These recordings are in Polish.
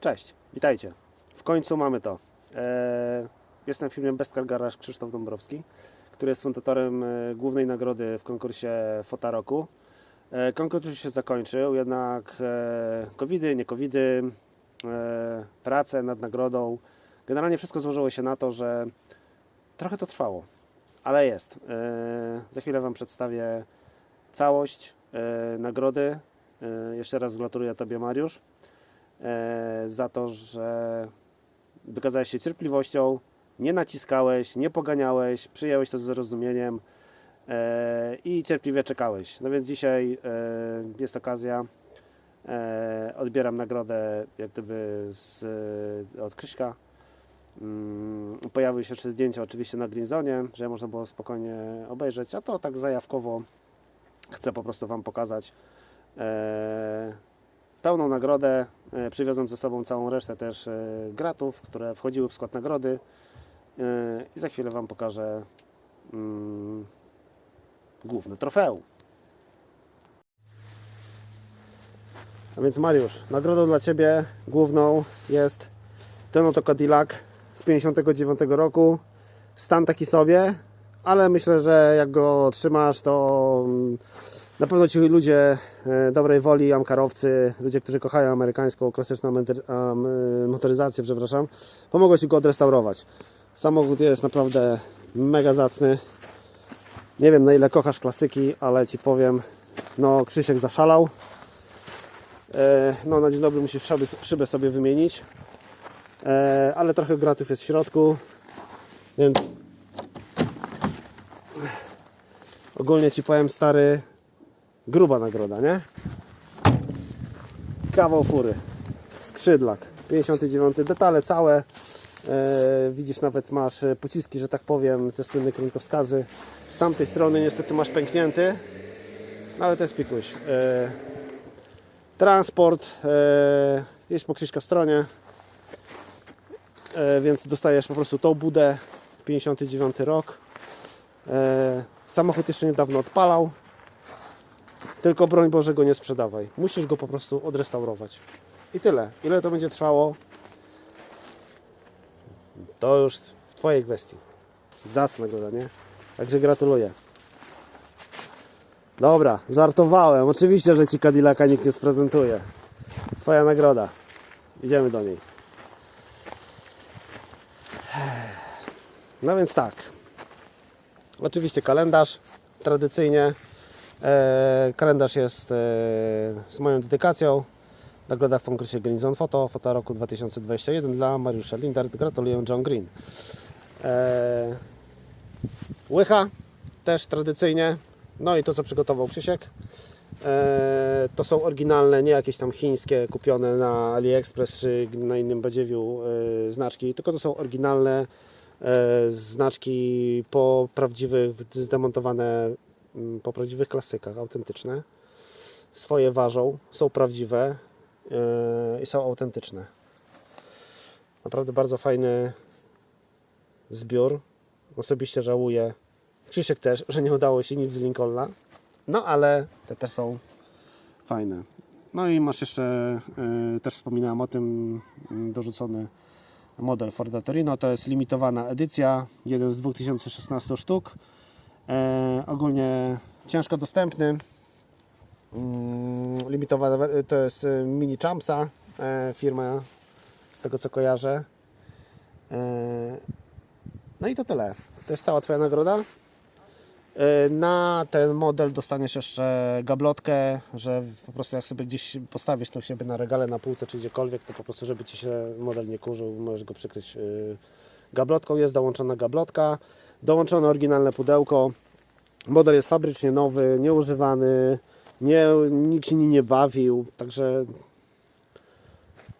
Cześć, witajcie. W końcu mamy to. Eee, jestem w filmie Best Car Garage Krzysztof Dąbrowski, który jest fundatorem e, głównej nagrody w konkursie Fota Roku. E, konkurs już się zakończył, jednak e, covidy, nie covidy, e, prace nad nagrodą. Generalnie wszystko złożyło się na to, że trochę to trwało, ale jest. E, za chwilę Wam przedstawię całość e, nagrody. E, jeszcze raz gratuluję Tobie, Mariusz e, za to, że wykazałeś się cierpliwością, nie naciskałeś, nie poganiałeś, przyjąłeś to z zrozumieniem e, i cierpliwie czekałeś. No więc dzisiaj e, jest okazja. E, odbieram nagrodę jak gdyby z, od Krzyśka. Mm, Pojawiły się jeszcze zdjęcia oczywiście na Greenzonie, że można było spokojnie obejrzeć, a to tak zajawkowo chcę po prostu Wam pokazać e, pełną nagrodę. E, Przywiozłem ze sobą całą resztę też e, gratów, które wchodziły w skład nagrody. E, I za chwilę Wam pokażę mm, główne trofeum. A więc Mariusz, nagrodą dla Ciebie główną jest ten oto Cadillac z 59 roku. Stan taki sobie, ale myślę, że jak go otrzymasz, to mm, na pewno ci ludzie e, dobrej woli, amkarowcy, ludzie, którzy kochają amerykańską klasyczną motoryzację, przepraszam, pomogą ci go odrestaurować. Samochód jest naprawdę mega zacny. Nie wiem na ile kochasz klasyki, ale ci powiem, no Krzysiek zaszalał. E, No na dzień dobry musisz szybę, szybę sobie wymienić. E, Ale trochę gratów jest w środku, więc ogólnie ci powiem stary, gruba nagroda, nie? Kawał fury, skrzydlak, 59, detale całe. E, widzisz, nawet masz e, pociski, że tak powiem, te słynne kierunkowskazy. Z tamtej strony niestety masz pęknięty, no ale to jest pikuś. E, transport e, jest po Krzyśka stronie, więc dostajesz po prostu tą budę, 59 rok. Samochód jeszcze niedawno odpalał, tylko broń Boże go nie sprzedawaj. Musisz go po prostu odrestaurować. I tyle. Ile to będzie trwało? To już w Twojej kwestii. Nagroda, nie? Także gratuluję. Dobra, żartowałem. Oczywiście, że Ci Cadillaca nikt nie sprezentuje. Twoja nagroda. Idziemy do niej. No więc tak. Oczywiście kalendarz tradycyjnie. E, kalendarz jest e, z moją dedykacją. Nagroda w konkursie Green Photo, Foto roku 2021 dla Mariusza Lindart. Gratuluję John Green. E, łycha też tradycyjnie. No i to co przygotował Krzysiek. To są oryginalne, nie jakieś tam chińskie kupione na AliExpress czy na innym badziewiu znaczki, tylko to są oryginalne znaczki po prawdziwych, zdemontowane po prawdziwych klasykach, autentyczne. Swoje ważą, są prawdziwe e, i są autentyczne. Naprawdę bardzo fajny zbiór. Osobiście żałuję, Krzysiek też, że nie udało się nic z Lincolna. No ale te też są fajne. No i masz jeszcze, y, też wspominałem o tym, y, dorzucony model Forda Torino. To jest limitowana edycja, jeden z 2016 sztuk. E, ogólnie ciężko dostępny. Mm, limitowana, we- to jest y, Mini Champsa, e, firma z tego co kojarzę. E, no i to tyle. To jest cała Twoja nagroda. E, Na ten model dostaniesz jeszcze gablotkę, że po prostu jak sobie gdzieś postawisz to siebie na regale, na półce czy gdziekolwiek, to po prostu żeby Ci się model nie kurzył, możesz go przykryć gablotką. Jest dołączona gablotka, dołączone oryginalne pudełko. Model jest fabrycznie nowy, nieużywany, nie, nikt się nie bawił, także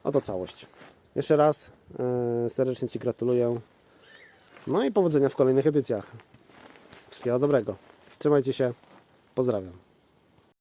oto całość. Jeszcze raz y, serdecznie Ci gratuluję. No i powodzenia w kolejnych edycjach. Wszystkiego dobrego. Trzymajcie się. Pozdrawiam.